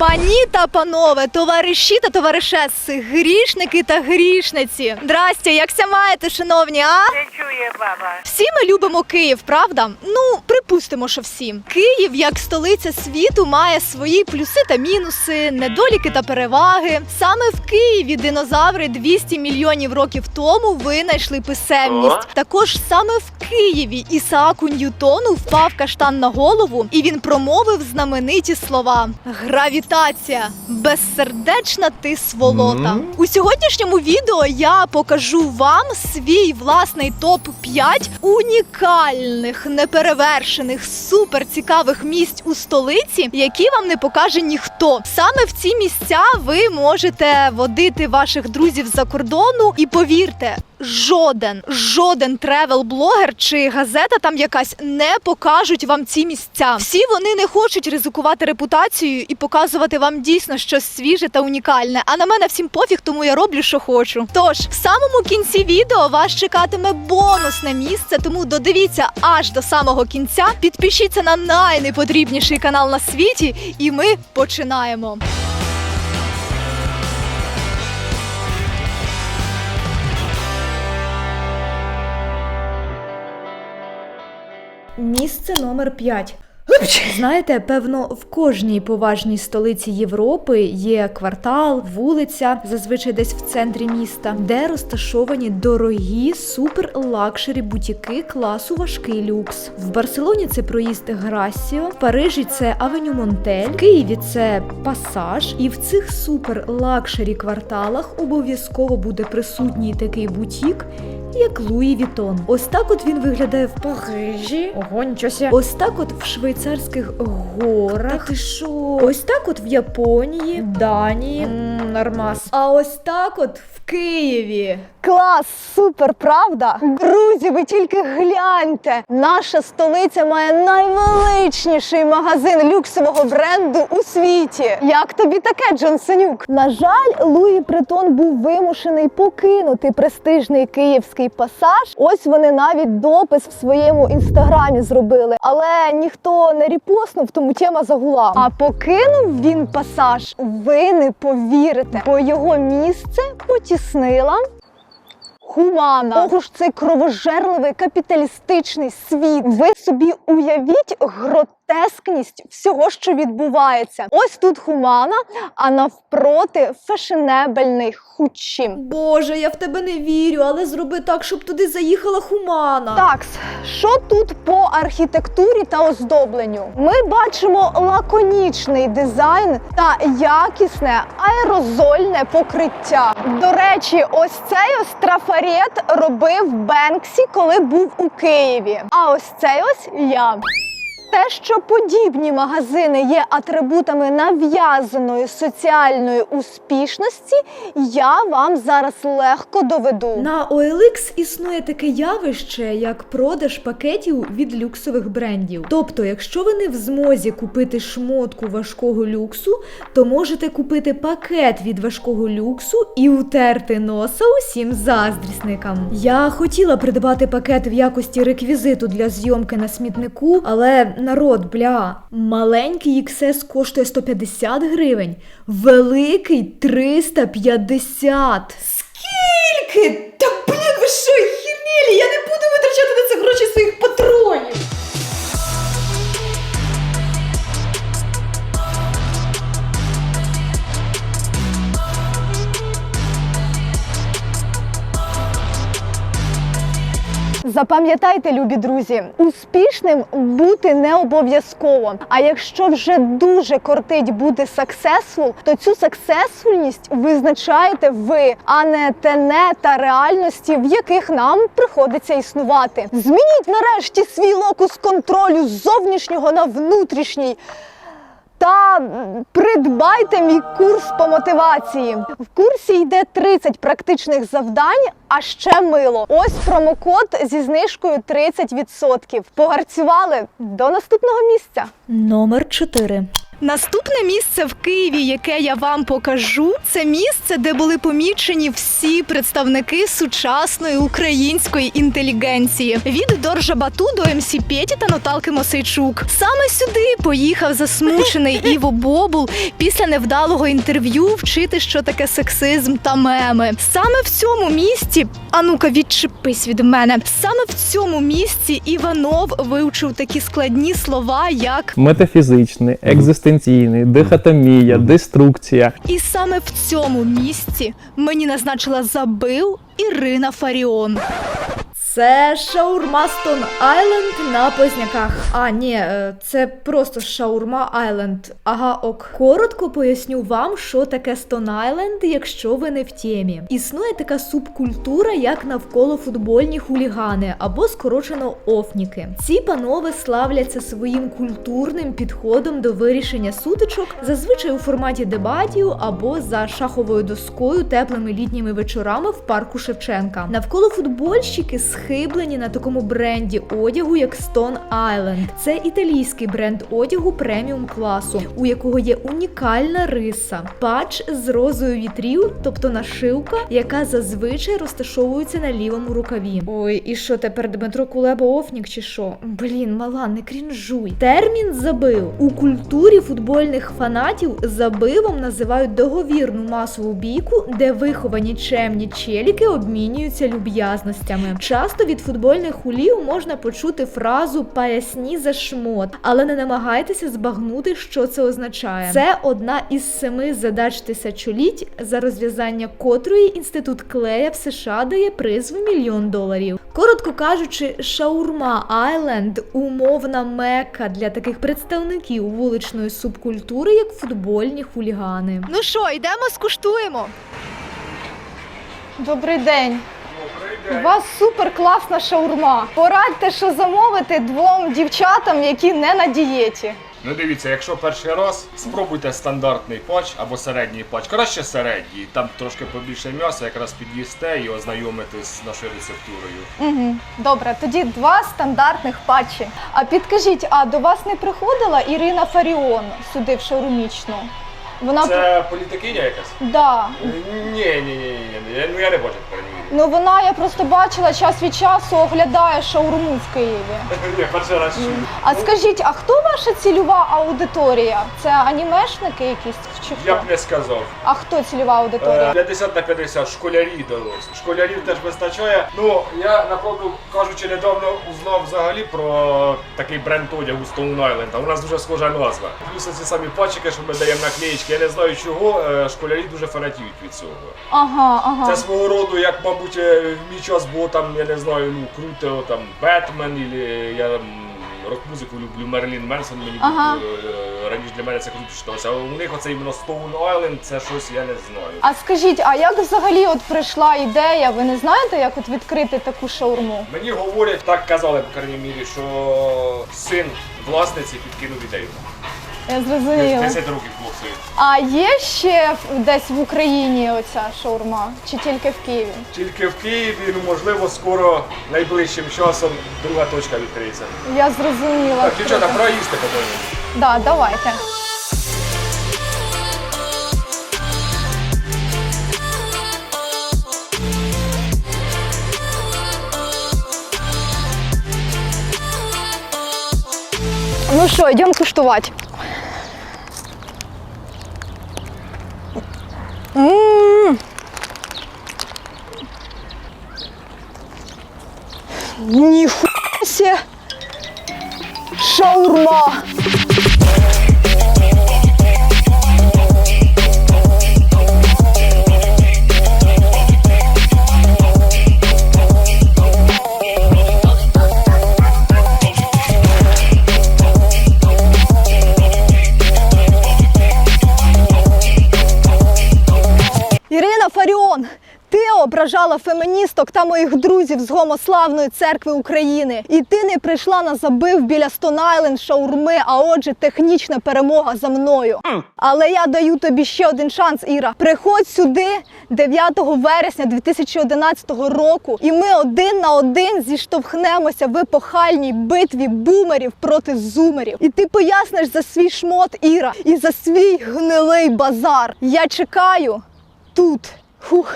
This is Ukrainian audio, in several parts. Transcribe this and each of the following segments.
Пані та панове, товариші та товаришеси, грішники та грішниці. Здрастя, як ся маєте, шановні, а? Не чує баба. Всі ми любимо Київ, правда? Ну, припустимо, що всі. Київ, як столиця світу, має свої плюси та мінуси, недоліки та переваги. Саме в Києві динозаври 200 мільйонів років тому винайшли писемність. Також саме в Києві Ісааку Ньютону впав каштан на голову, і він промовив знамениті слова: Гравітація, безсердечна ти сволота. У сьогоднішньому відео я покажу вам свій власний топ 5 унікальних, неперевершених, суперцікавих місць у столиці, які вам не покаже ніхто. Саме в ці місця ви можете водити ваших друзів за кордону, і повірте. Жоден, жоден тревел-блогер чи газета там якась не покажуть вам ці місця. Всі вони не хочуть ризикувати репутацією і показувати вам дійсно щось свіже та унікальне. А на мене всім пофіг, тому я роблю, що хочу. Тож в самому кінці відео вас чекатиме бонусне місце, тому додивіться аж до самого кінця. Підпишіться на найнепотрібніший канал на світі, і ми починаємо. Місце номер 5. Знаєте, певно, в кожній поважній столиці Європи є квартал, вулиця, зазвичай десь в центрі міста, де розташовані дорогі супер-лакшері бутіки класу важкий люкс. В Барселоні це проїзд Грасіо, в Парижі це Авеню Монтель, в Києві це Пасаж. І в цих супер-лакшері кварталах обов'язково буде присутній такий бутік, як Луї Вітон. Ось так от він виглядає в Парижі. Ого, нічого ся. Ось так от в швейцарських горах. Та ти що? Ось так от в Японії, Данії. М, нормас. А ось так от в Києві. Клас, супер, правда? Друзі, ви тільки гляньте. Наша столиця має найвеличніший магазин люксового бренду у світі. Як тобі таке, Джонсонюк? На жаль, Луї Притон був вимушений покинути престижний київський пасаж. Ось вони навіть допис в своєму інстаграмі зробили, але ніхто не репостнув, тому тема загула. А покинув він пасаж. Ви не повірите, бо його місце потіснила Хумана. Ох ж цей кровожерливий капіталістичний світ. Ви собі уявіть гротескність всього, що відбувається. Ось тут хумана, а навпроти фешенебельний хучі. Боже, я в тебе не вірю, але зроби так, щоб туди заїхала хумана. Так, що тут по архітектурі та оздобленню? Ми бачимо лаконічний дизайн та якісне аерозольне покриття. До речі, ось цей ось трафарет робив Бенксі, коли був у Києві. А ось цей ось я. Те, що подібні магазини є атрибутами нав'язаної соціальної успішності, я вам зараз легко доведу. На OLX існує таке явище, як продаж пакетів від люксових брендів. Тобто, якщо ви не в змозі купити шмотку важкого люксу, то можете купити пакет від важкого люксу і утерти носа усім заздрісникам. Я хотіла придбати пакет в якості реквізиту для зйомки на смітнику, але народ, бля, маленький XS коштує 150 гривень, великий 350. Скільки? Та блін, ви що, хімілі? Я не буду витрачати на це гроші своїх патронів. Запам'ятайте, любі друзі, успішним бути не обов'язково. А якщо вже дуже кортить бути successful, то цю саксесфульність визначаєте ви, а не тене та реальності, в яких нам приходиться існувати. Змініть нарешті свій локус контролю з зовнішнього на внутрішній. Та придбайте мій курс по мотивації. В курсі йде 30 практичних завдань, а ще мило. Ось промокод зі знижкою 30%. Погарцювали до наступного місця. Номер 4. Наступне місце в Києві, яке я вам покажу, це місце, де були помічені всі представники сучасної української інтелігенції від Доржа Бату до МС Петі та Наталки Мосейчук. Саме сюди поїхав засмучений Іво Бобул після невдалого інтерв'ю вчити, що таке сексизм та меми. Саме в цьому місці, а ну-ка, відчепись від мене. Саме в цьому місці Іванов вивчив такі складні слова, як метафізичний, екзистенційний, дихотомія, деструкція. І саме в цьому місці мені назначила забив Ірина Фаріон. Це шаурма Стон Айленд на Позняках. А, ні, е, це просто шаурма Айленд. Ага, ок. Коротко поясню вам, що таке Стон Айленд, якщо ви не в темі. Існує така субкультура, як навколо футбольні хулігани або скорочено офніки. Ці панове славляться своїм культурним підходом до вирішення сутичок, зазвичай у форматі дебатів або за шаховою доскою теплими літніми вечорами в парку Шевченка. Навколо футбольщики схиблені на такому бренді одягу, як Stone Island. Це італійський бренд одягу преміум класу, у якого є унікальна риса, патч з розою вітрів, тобто нашивка, яка зазвичай розташовується на лівому рукаві. Ой, і що тепер Дмитро Кулеба офнік чи що? Блін, мала, не крінжуй. Термін забив у культурі футбольних фанатів забивом називають договірну масову бійку, де виховані чемні челіки обмінюються люб'язностями. Часто від футбольних хулів можна почути фразу «паясні за шмот, але не намагайтеся збагнути, що це означає. Це одна із семи задач тисячоліть, за розв'язання котрої інститут клея в США дає приз в мільйон доларів. Коротко кажучи, шаурма Айленд умовна мека для таких представників вуличної субкультури, як футбольні хулігани. Ну що, йдемо скуштуємо. Добрий день. У вас супер класна шаурма. Порадьте, що замовити двом дівчатам, які не на дієті. Ну дивіться, якщо перший раз, спробуйте стандартний пач або середній пач. Краще середній, там трошки побільше м'яса, якраз під'їсте і ознайомитесь з нашою рецептурою. Угу. Добре, тоді два стандартних патчі. А підкажіть, а до вас не приходила Ірина Фаріон сюди в шаурмічну? Вона Це політикиня якась? да. Ні, ні, ні, ні, ні. Ну я не бачив перевірити. Ну вона я просто бачила час від часу оглядає шаурму в Києві. Ні, перший раз чую. А скажіть, а хто ваша цільова аудиторія? Це анімешники якісь чи Я б не сказав. А хто цільова аудиторія? Е, 50 на 50 школярі дорослі. Школярів теж вистачає. Ну, я, направду кажучи, недавно узнав взагалі про такий бренд одягу Stone Island. А у нас дуже схожа назва. Плюс ці самі пачки, що ми даємо наклеїчки. Я не знаю чого. е, Школярі дуже фанатіють від цього. Ага, ага. Це свого роду, як, мабуть, е, в мій час було там, я не знаю, ну, круто, там Бетмен, і я м, рок-музику люблю, Мерлін Менсон мені Ага. е, раніше для мене це круто читалося. А у них оце іменно Stone Island, це щось я не знаю. А скажіть, а як взагалі от прийшла ідея? Ви не знаєте, як от відкрити таку шаурму? Мені говорять, так казали, по крайній мірі, що син власниці підкинув ідею. Я зрозуміла. 10 років хлопцю. А є ще десь в Україні оця шаурма? Чи тільки в Києві? Тільки в Києві, ну можливо, скоро найближчим часом друга точка відкриється. Я зрозуміла. Так, дівчата, Круто. пора їсти. Да, давайте. Ну що, йдемо куштувати. М. Ображала феміністок та моїх друзів з гомославної церкви України. І ти не прийшла на забив біля Island шаурми, а отже, технічна перемога за мною. Але я даю тобі ще один шанс, Іра. Приходь сюди 9 вересня 2011 року, і ми один на один зіштовхнемося в епохальній битві бумерів проти зумерів. І ти поясниш за свій шмот, Іра, і за свій гнилий базар. Я чекаю тут. Фух.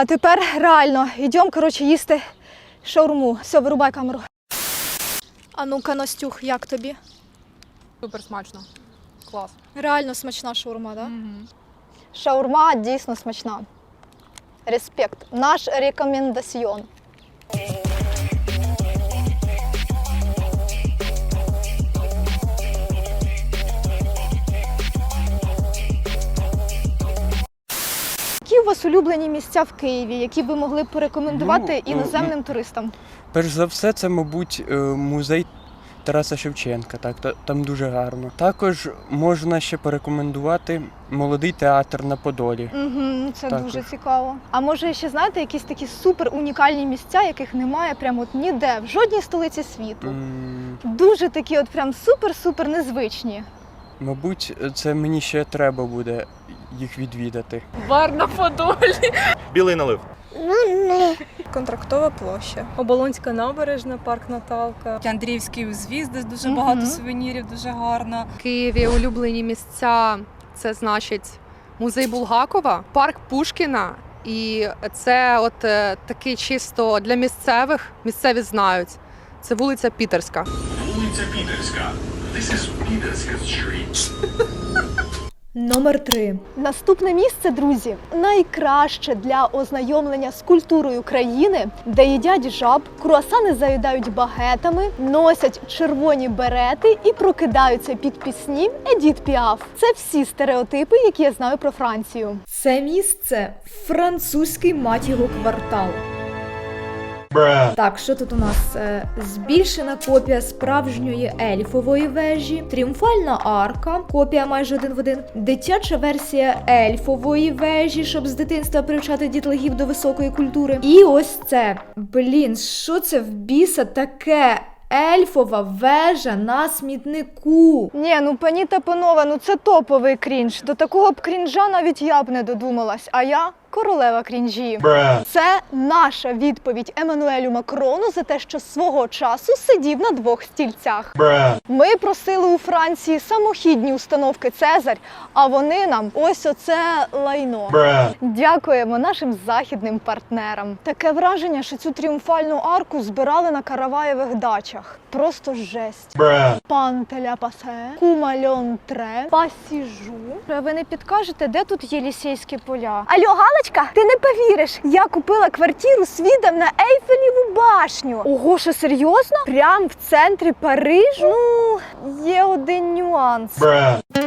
А тепер реально, йдемо, коротше, їсти шаурму. Все, вирубай камеру. А ну-ка, Настюх, як тобі? Супер смачно. Клас. Реально смачна шаурма, так? Шаурма дійсно смачна. Респект. Наш рекомендаціон. Вас улюблені місця в Києві, які ви могли б порекомендувати Ну, іноземним туристам? Перш за все, це, мабуть, е, музей Тараса Шевченка. Так, там дуже гарно. Також можна ще порекомендувати молодий театр на Подолі. Угу, це Також. дуже цікаво. А може ще знаєте якісь такі супер унікальні місця, яких немає прямо от ніде, в жодній столиці світу. М, Дуже такі, от прям супер-супер незвичні. Мабуть, це мені ще треба буде їх відвідати. Бар на Подолі. Білий налив. Контрактова площа, Оболонська набережна, парк Наталка. Андріївський узвіз, де дуже багато сувенірів, дуже гарно. В Києві улюблені місця це значить музей Булгакова, парк Пушкіна. І це от е, такий чисто для місцевих, місцеві знають. Це вулиця Пітерська. Вулиця Пітерська. This is Peterska Street. Номер 3. Наступне місце, друзі, найкраще для ознайомлення з культурою країни, де їдять жаб, круасани заїдають багетами, носять червоні берети і прокидаються під пісні Едіт Піаф. Це всі стереотипи, які я знаю про Францію. Це місце французький мать його квартал. Так, що тут у нас? Е, Збільшена копія справжньої ельфової вежі, тріумфальна арка, копія майже один в один, дитяча версія ельфової вежі, щоб з дитинства привчати дітлахів до високої культури. І ось це. Блін, що це в біса таке? Ельфова вежа на смітнику. Ні, ну пані та панове, ну це топовий крінж. До такого б крінжа навіть я б не додумалась. А я королева крінжі. Це наша відповідь Еммануелю Макрону за те, що свого часу сидів на двох стільцях. Ми просили у Франції самохідні установки Цезарь, а вони нам ось оце лайно. Дякуємо нашим західним партнерам. Таке враження, що цю тріумфальну арку збирали на караваєвих дачах. Просто жесть. Пан Теляпасе, кумальон тре, пасіжу. Ви не підкажете, де тут є лісейські поля? Алло, Галочка, ти не повіриш. Я купила квартиру з на Ейфеліву башню. Ого, що серйозно? Прям в центрі Парижу? Ну, є один нюанс. Ось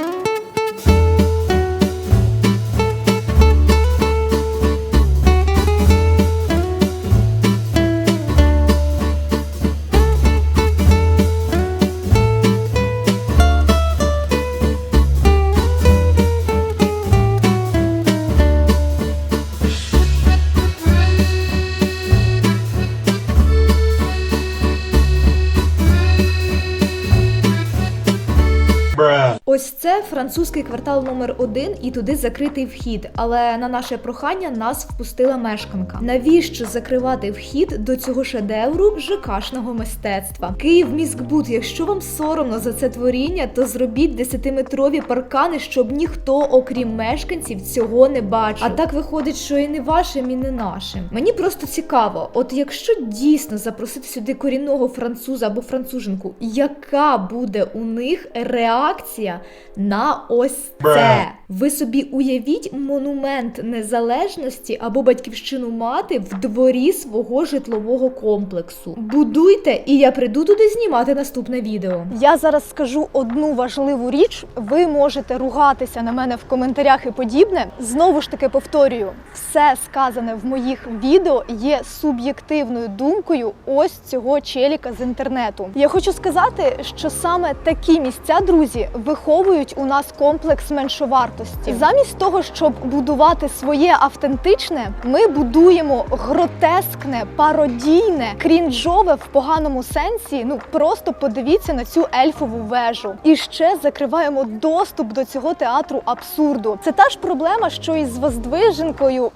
французький квартал номер один, і туди закритий вхід. Але на наше прохання нас впустила мешканка. Навіщо закривати вхід до цього шедевру ЖКшного мистецтва? Київ міськбуд, якщо вам соромно за це творіння, то зробіть 10-метрові паркани, щоб ніхто, окрім мешканців, цього не бачив. А так виходить, що і не вашим, і не нашим. Мені просто цікаво, от якщо дійсно запросити сюди корінного француза або француженку, яка буде у них реакція на ось це? Ви собі уявіть монумент незалежності або батьківщину мати в дворі свого житлового комплексу. Будуйте, і я прийду туди знімати наступне відео. Я зараз скажу одну важливу річ. Ви можете ругатися на мене в коментарях і подібне. Знову ж таки повторюю, все сказане в моїх відео є суб'єктивною думкою ось цього челіка з інтернету. Я хочу сказати, що саме такі місця, друзі, виховують у нас комплекс меншовартості. Замість того, щоб будувати своє автентичне, ми будуємо гротескне, пародійне, крінжове в поганому сенсі. Ну просто подивіться на цю ельфову вежу. І ще закриваємо доступ до цього театру абсурду. Це та ж проблема, що і з Воздвиженкою,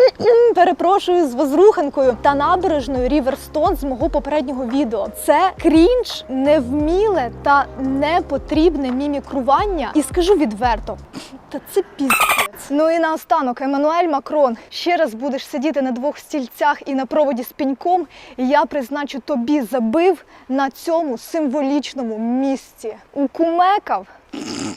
перепрошую, з Возруханкою та набережною Ріверстон з мого попереднього відео. Це крінж, невміле та непотрібне мімікрування. І скажу відверто, та це піздець. Ну і наостанок, Еммануель Макрон, ще раз будеш сидіти на двох стільцях і на проводі з піньком, і я призначу тобі забив на цьому символічному місці. Укумекав.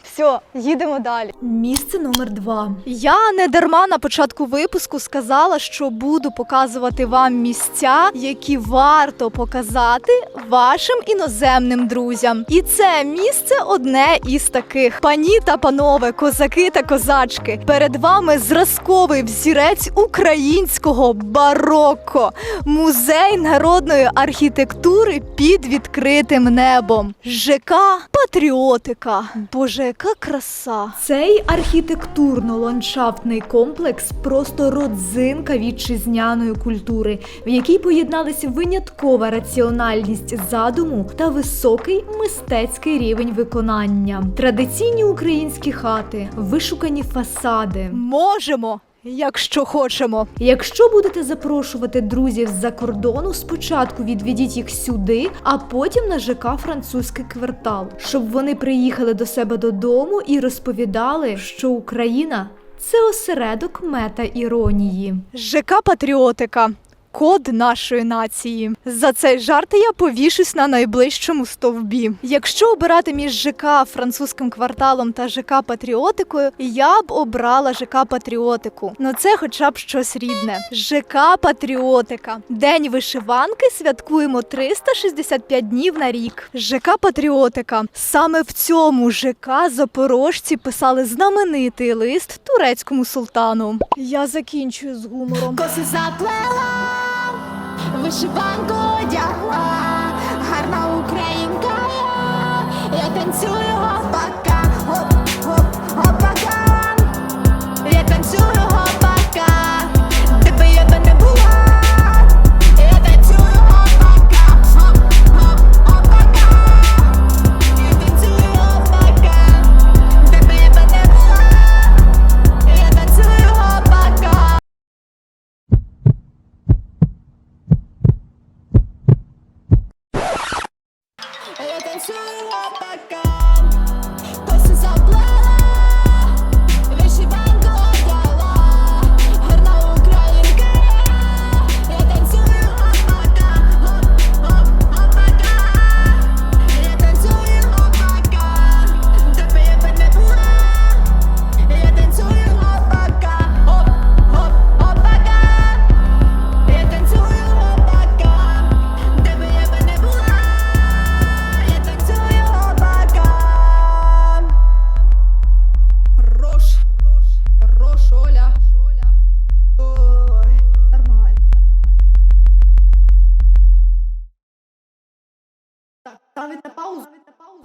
Все, їдемо далі. Місце номер два. Я не дарма на початку випуску сказала, що буду показувати вам місця, які варто показати вашим іноземним друзям. І це місце одне із таких. Пані та панове, козаки та козачки. Перед вами зразковий взірець українського бароко, музей народної архітектури під відкритим небом. ЖК Патріотика. Боже, яка краса! Цей архітектурно-ландшафтний комплекс просто родзинка вітчизняної культури, в якій поєдналися виняткова раціональність задуму та високий мистецький рівень виконання. Традиційні українські хати, вишукані фасади. Можемо, якщо хочемо. Якщо будете запрошувати друзів з-за кордону, спочатку відведіть їх сюди, а потім на ЖК французький квартал, щоб вони приїхали до себе додому і розповідали, що Україна це осередок мета іронії. ЖК Патріотика. Код нашої нації. За цей жарт я повішусь на найближчому стовбі. Якщо обирати між ЖК французьким кварталом та ЖК Патріотикою, я б обрала ЖК Патріотику. Ну це хоча б щось рідне. ЖК Патріотика. День вишиванки святкуємо 365 днів на рік. ЖК Патріотика. Саме в цьому ЖК запорожці писали знаменитий лист турецькому султану. Я закінчую з гумором. Коси заплела, вишиванку одягла, гарна українка я, я танцюю гопака,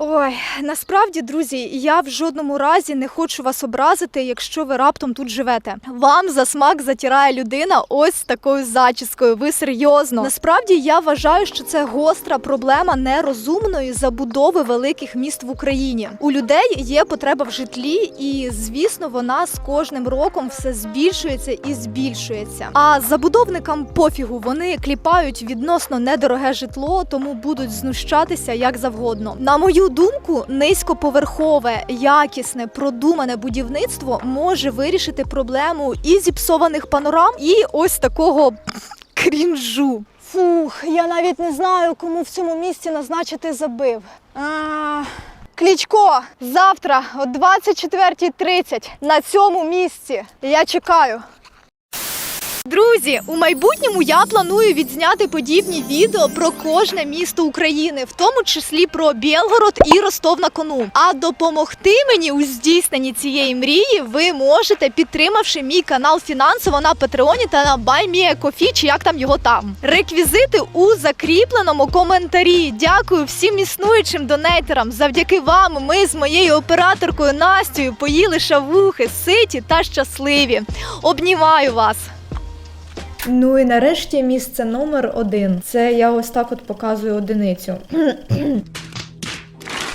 Ой, насправді, друзі, я в жодному разі не хочу вас образити, якщо ви раптом тут живете. Вам за смак затирає людина ось такою зачіскою. Ви серйозно. Насправді я вважаю, що це гостра проблема нерозумної забудови великих міст в Україні. У людей є потреба в житлі, і звісно, вона з кожним роком все збільшується і збільшується. А забудовникам пофігу вони кліпають відносно недороге житло, тому будуть знущатися як завгодно. На мою думку, низькоповерхове, якісне, продумане будівництво може вирішити проблему і зіпсованих панорам, і ось такого крінжу. Фух, я навіть не знаю, кому в цьому місці назначити забив. А... Клічко, завтра о 24.30 на цьому місці. Я чекаю. Друзі, у майбутньому я планую відзняти подібні відео про кожне місто України, в тому числі про Білгород і Ростов на Кону. А допомогти мені у здійсненні цієї мрії ви можете, підтримавши мій канал фінансово на Патреоні та на BuyMeACoffee, чи як там його там. Реквізити у закріпленому коментарі. Дякую всім існуючим донейтерам. Завдяки вам ми з моєю операторкою Настю поїли шавухи, ситі та щасливі. Обнімаю вас! Ну і нарешті місце номер один. Це я ось так от показую одиницю.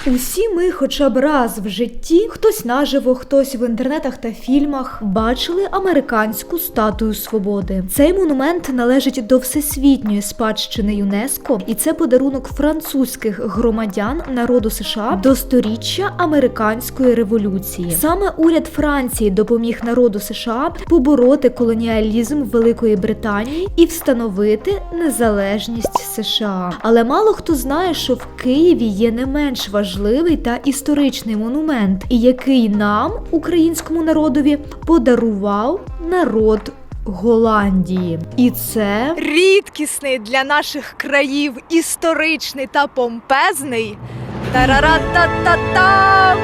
Усі ми хоча б раз в житті, хтось наживо, хтось в інтернетах та фільмах, бачили американську статую свободи. Цей монумент належить до всесвітньої спадщини ЮНЕСКО, і це подарунок французьких громадян народу США до сторіччя американської революції. Саме уряд Франції допоміг народу США побороти колоніалізм Великої Британії і встановити незалежність США. Але мало хто знає, що в Києві є не менш важливий та історичний монумент, і який нам, українському народові, подарував народ. Голландії, і це рідкісний для наших країв, історичний та помпезний. Тарара-та-та-там!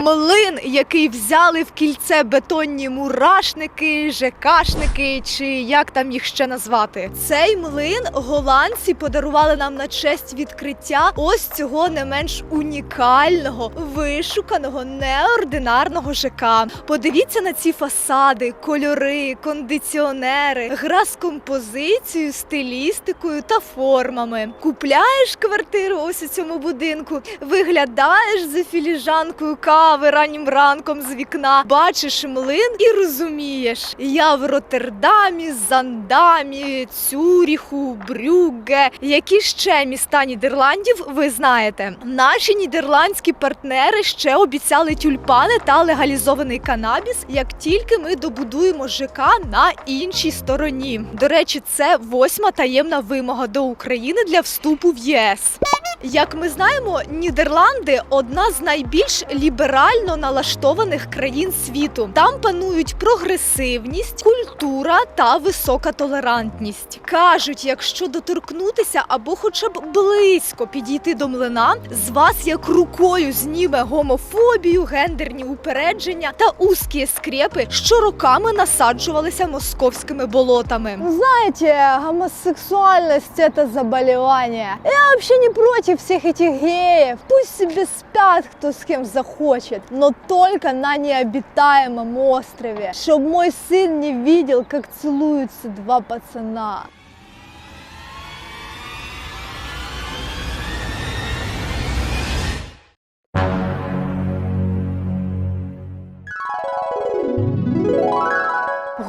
Млин, який взяли в кільце бетонні мурашники, ЖКшники, чи як там їх ще назвати. Цей млин голландці подарували нам на честь відкриття ось цього не менш унікального, вишуканого, неординарного ЖК. Подивіться на ці фасади, кольори, кондиціонери, гра з композицією, стилістикою та формами. Купляєш квартиру ось у цьому будинку, виглядаєш за філіжанкою кави раннім ранком з вікна, бачиш млин і розумієш, я в Роттердамі, Зандамі, Цюріху, Брюгге. Які ще міста Нідерландів ви знаєте? Наші нідерландські партнери ще обіцяли тюльпани та легалізований канабіс, як тільки ми добудуємо ЖК на іншій стороні. До речі, це восьма таємна вимога до України для вступу в ЄС. Як ми знаємо, Нідерланди одна з найбільш ліберально налаштованих країн світу. Там панують прогресивність, культура та висока толерантність. Кажуть, якщо доторкнутися або хоча б близько підійти до млина, з вас як рукою зніме гомофобію, гендерні упередження та узкі скрепи, що роками насаджувалися московськими болотами. Знаете, гомосексуальность это заболевание. Я вообще не против всех этих геев. Пусть себе спят, кто с кем захочет. Но только на необитаемом острове. чтобы мой сын не видел, как целуются два пацана.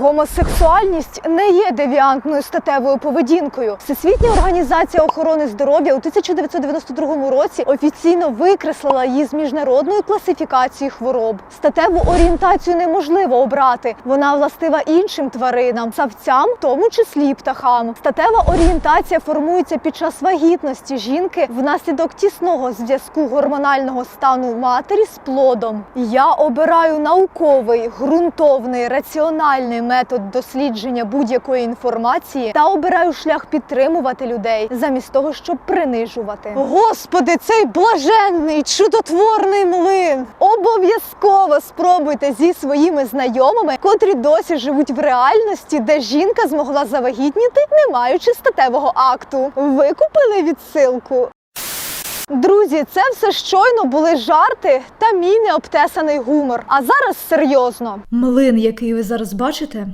Гомосексуальність не є девіантною статевою поведінкою. Всесвітня організація охорони здоров'я у 1992 році офіційно викреслила її з міжнародної класифікації хвороб. Статеву орієнтацію неможливо обрати. Вона властива іншим тваринам, савцям, в тому числі й птахам. Статева орієнтація формується під час вагітності жінки внаслідок тісного зв'язку гормонального стану матері з плодом. Я обираю науковий, ґрунтовний, раціональний метод дослідження будь-якої інформації та обираю шлях підтримувати людей замість того, щоб принижувати. Господи, цей блаженний, чудотворний млин! Обов'язково спробуйте зі своїми знайомими, котрі досі живуть в реальності, де жінка змогла завагітніти, не маючи статевого акту. Ви купили відсилку? Друзі, це все щойно були жарти та мій необтесаний гумор. А зараз серйозно. Млин, який ви зараз бачите,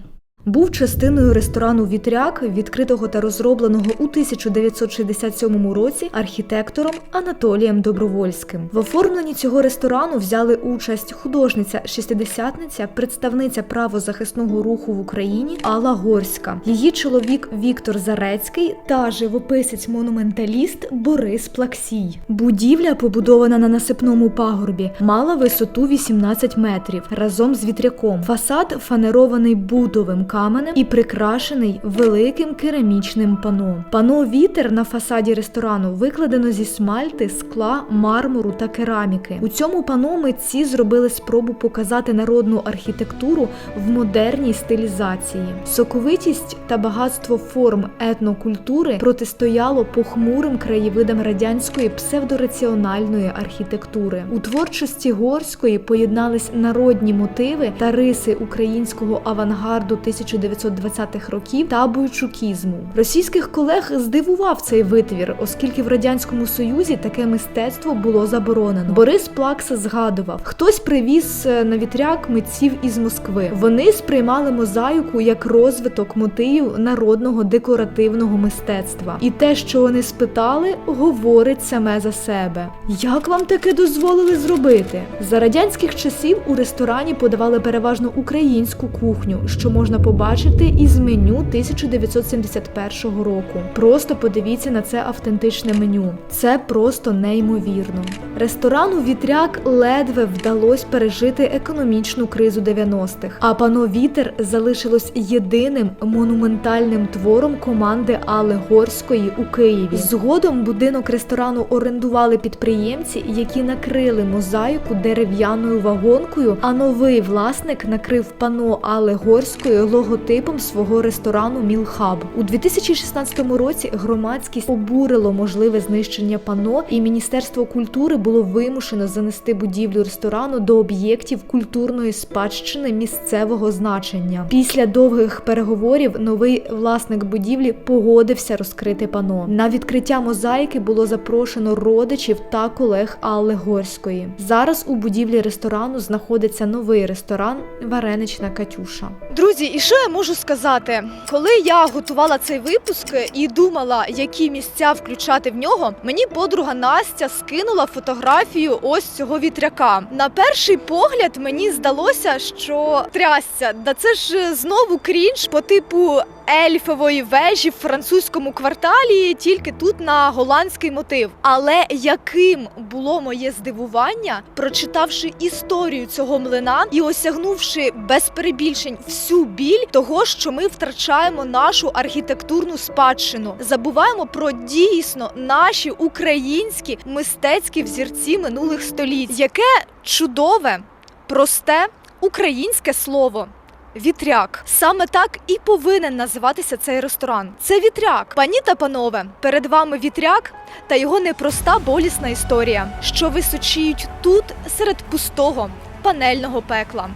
був частиною ресторану Вітряк, відкритого та розробленого у 1967 році архітектором Анатолієм Добровольським. В оформленні цього ресторану взяли участь художниця шістдесятниця, представниця правозахисного руху в Україні Алла Горська, її чоловік Віктор Зарецький та живописець-монументаліст Борис Плаксій. Будівля, побудована на насипному пагорбі, мала висоту 18 метрів разом з вітряком. Фасад фанерований будовим каменем і прикрашений великим керамічним пано. Пано Вітер на фасаді ресторану викладено зі смальти, скла, мармуру та кераміки. У цьому пано митці зробили спробу показати народну архітектуру в модерній стилізації. Соковитість та багатство форм етнокультури протистояло похмурим краєвидам радянської псевдораціональної архітектури. У творчості горської поєднались народні мотиви та риси українського авангарду 1920-х років та бойчукізму. Російських колег здивував цей витвір, оскільки в радянському союзі таке мистецтво було заборонено. Борис Плакса згадував, хтось привіз е, на вітряк митців із Москви. Вони сприймали мозаїку як розвиток мотивів народного декоративного мистецтва. І те, що вони спитали, говорить саме за себе. Як вам таке дозволили зробити? За радянських часів у ресторані подавали переважно українську кухню, що можна побачити із меню 1971 року. Просто подивіться на це автентичне меню. Це просто неймовірно. Ресторану Вітряк ледве вдалося пережити економічну кризу 90-х, а пано Вітер залишилось єдиним монументальним твором команди Алли Горської у Києві. Згодом будинок ресторану орендували підприємці, які накрили мозаїку дерев'яною вагонкою. А новий власник накрив пано Алли Горської логотипом свого ресторану Мілхаб. У 2016 році громадськість обурило можливе знищення пано, і Міністерство культури було вимушено занести будівлю ресторану до об'єктів культурної спадщини місцевого значення. Після довгих переговорів новий власник будівлі погодився розкрити пано. На відкриття мозаїки було запрошено родичів та колег Алли Горської. Зараз у будівлі ресторану знаходиться новий ресторан Варенична Катюша. Друзі, і що я можу сказати? Коли я готувала цей випуск і думала, які місця включати в нього, мені подруга Настя скинула фотографію ось цього вітряка. На перший погляд мені здалося, що трясся, да це ж знову крінж по типу ельфової вежі в французькому кварталі, тільки тут на голландський мотив. Але яким було моє здивування, прочитавши історію цього млина і осягнувши без перебільшень всю біль того, що ми втрачаємо нашу архітектурну спадщину, забуваємо про дійсно наші українські мистецькі взірці минулих століть. Яке чудове, просте українське слово. Вітряк саме так і повинен називатися цей ресторан. Це вітряк. Пані та панове, перед вами вітряк та його непроста болісна історія, що височіють тут серед пустого панельного пекла.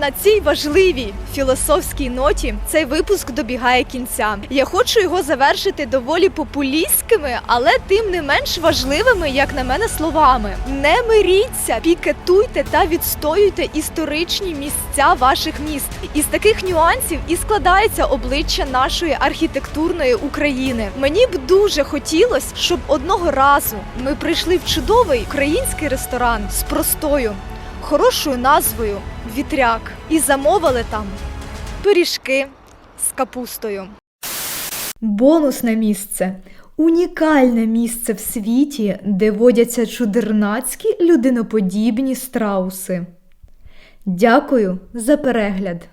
На цій важливій філософській ноті цей випуск добігає кінця. Я хочу його завершити доволі популістськими, але тим не менш важливими, як на мене, словами. Не миріться, пікетуйте та відстоюйте історичні місця ваших міст. Із таких нюансів і складається обличчя нашої архітектурної України. Мені б дуже хотілося, щоб одного разу ми прийшли в чудовий український ресторан з простою хорошою назвою Вітряк і замовили там пиріжки з капустою. Бонусне місце. Унікальне місце в світі, де водяться чудернацькі людиноподібні страуси. Дякую за перегляд!